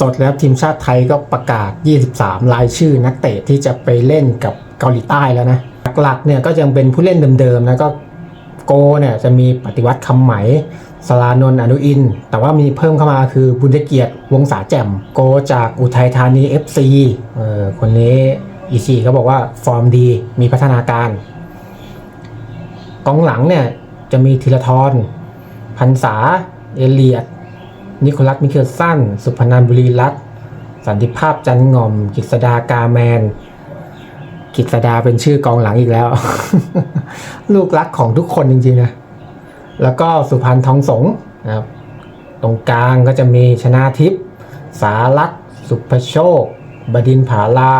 สดๆ แล้วทีมชาติไทยก็ประกาศ 23 รายชื่อนักเตะที่จะไปเล่นกับเกาหลีใต้แล้วนะ หลักๆเนี่ยก็ยังเป็นผู้เล่นเดิมๆนะก็โกเนี่ยจะมีปฏิวัติคำไหมสลานนอนุอิน แต่ว่ามีเพิ่มเข้ามาคือบุญเกียรติวงศาแจ่ม โกจากอุทัยธานี FC เออคนนี้อีซีเขาบอกว่าฟอร์มดี มีพัฒนาการกองหลังเนี่ยจะมีธีรทรพันษาเอเลียด นิโคลัสมิเคิลสัน สุพนันบุรีรัตน์สันติภาพจันงอม กิษดากาแมน กิษดาเป็นชื่อกองหลังอีกแล้ว ลูกรักของทุกคนจริงๆนะ แล้วก็สุพันธ์ทองสงนะครับ ตรงกลางก็จะมีชนาทิพย์สารัตสุภโชค บดินผาลา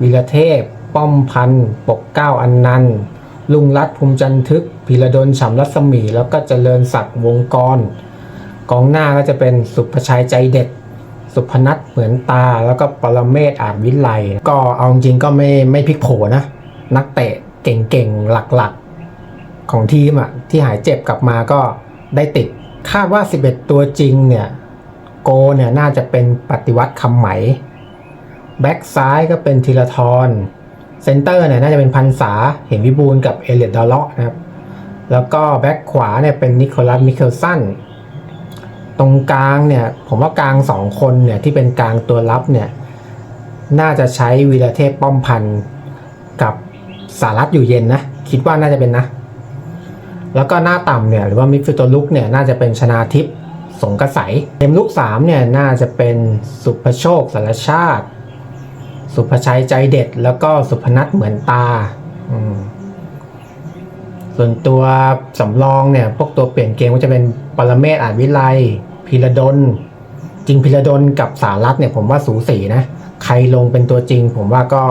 วีรเทพ ป้อมพันธ์ปกเก้าอันนันลุงรัตภูมิจันทึก พีระดลฉำรัศมี แล้วก็เจริญศักดิ์วงกร กองหน้าก็จะเป็นสุภชัยใจเด็ด สุพนัทเหมือนตา แล้วก็ปรเมศอาจวิไลก็เอาจริงก็ไม่ไม่พลิกโผนะ นักเตะเก่งๆหลักๆของทีมอะที่หายเจ็บกลับมาก็ได้ติด คาดว่า 11 ตัวจริงเนี่ย โกเนี่ยน่าจะเป็นปฏิวัติคำไหม แบ็กซ้ายก็เป็นธีรทรเซนเตอร์เนี่ยน่าจะเป็นพันษาเห็นวิบูลกับเอเลียดดอลเลาะนะครับ แล้วก็แบ็กขวาเนี่ยเป็นนิโคลัสมิเคลสัน ตรงกลางเนี่ย ผมว่ากลางสองคนเนี่ยที่เป็นกลางตัวรับเนี่ย น่าจะใช้วีรเทพป้อมพันธ์กับสารัตอยู่เย็นนะ คิดว่าน่าจะเป็นนะ แล้วก็หน้าต่ำเนี่ยหรือว่ามิดฟิลด์ตัวลุกเนี่ยน่าจะเป็นชนาทิพย์สงกระใสเกมลุกสามเนี่ยน่าจะเป็นสุภโชคสารชาติ สุภชัยใจเด็ด แล้วก็สุพนัทเหมือนตา ส่วนตัวสำรองเนี่ย พวกตัวเปลี่ยนเกมก็จะเป็นปรเมศอาจวิไล พีรดลจริงพีรดลกับสารัตเนี่ยผมว่าสูสีนะ ใครลงเป็นตัวจริง ผมว่าก็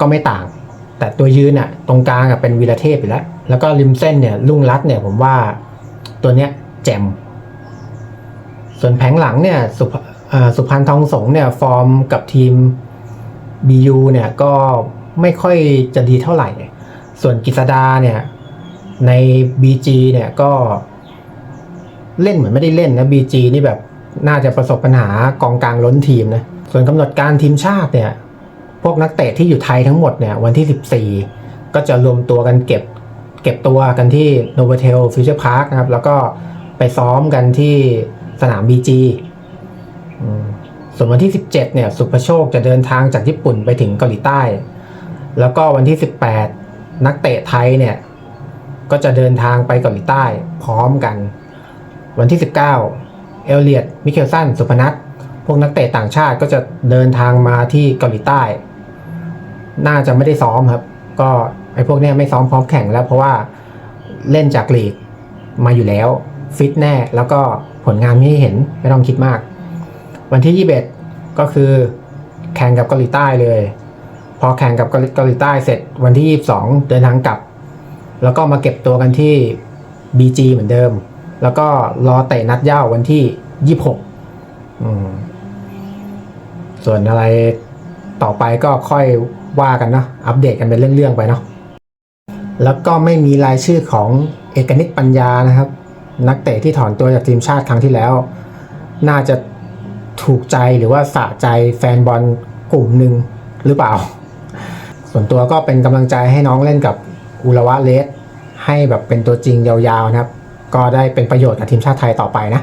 ก็ไม่ต่าง แต่ตัวยืนอะตรงกลางอะเป็นวีรเทพอยู่แล้ว แล้วก็ริมเส้นเนี่ยลุงรัตเนี่ยผมว่าตัวเนี้ยแจ่มส่วนแผงหลังเนี่ยสุสุพันธ์ทองสงเนี่ยฟอร์มกับทีม BU เนี่ยก็ไม่ค่อยจะดีเท่าไหร่ ส่วนกิษดาเนี่ยใน BG เนี่ยก็ เล่นเหมือนไม่ได้เล่นนะ BG นี่แบบน่าจะประสบปัญหากองกลางล้นทีมนะส่วนกำหนดการทีมชาติเนี่ยพวกนักเตะที่อยู่ไทยทั้งหมดเนี่ยวันที่ 14 ก็จะรวมตัวกันเก็บเก็บตัวกันที่ Novotel Future Park นะครับแล้วก็ไปซ้อมกันที่สนาม BG อืมส่วนวันที่ 17เนี่ยสุภโชคจะเดินทางจากญี่ปุ่นไปถึงเกาหลีใต้ แล้วก็วันที่ 18 นักเตะไทยเนี่ยก็จะเดินทางไปเกาหลีใต้พร้อมกัน วันที่ 19 เอลเลียดมิเคลสัน สุพนัทพวกนักเตะต่างชาติก็จะเดินทางมาที่เกาหลีใต้ น่าจะไม่ได้ซ้อมครับ ก็ไอ้พวกเนี้ยไม่ซ้อมพร้อมแข่งแล้วเพราะว่าเล่นจากลีกมาอยู่แล้วฟิตแน่แล้วก็ผลงานไม่เห็นไม่ต้องคิดมาก วันที่ 21 ก็คือแข่งกับเกาหลีใต้เลย พอแข่งกับเกาหลีเกาหลีใต้เสร็จวันที่ 22 เดินทางกลับ แล้วก็มาเก็บตัวกันที่ BG เหมือนเดิม แล้วก็รอเตะนัดเย่าวันที่26อืมส่วนอะไรต่อไปก็ค่อยว่ากันเนาะอัปเดตกันเป็นเรื่อง ๆ ไปเนาะแล้วก็ไม่มีรายชื่อของเอกนิตปัญญานะครับ นักเตะที่ถอนตัวจากทีมชาติครั้งที่แล้ว น่าจะถูกใจหรือว่าสะใจแฟนบอลกลุ่มหนึ่งหรือเปล่า ส่วนตัวก็เป็นกำลังใจให้น้องเล่นกับอุระวะเลสให้แบบเป็นตัวจริงยาวๆนะครับ ก็ได้เป็นประโยชน์กับทีมชาติไทยต่อไปนะ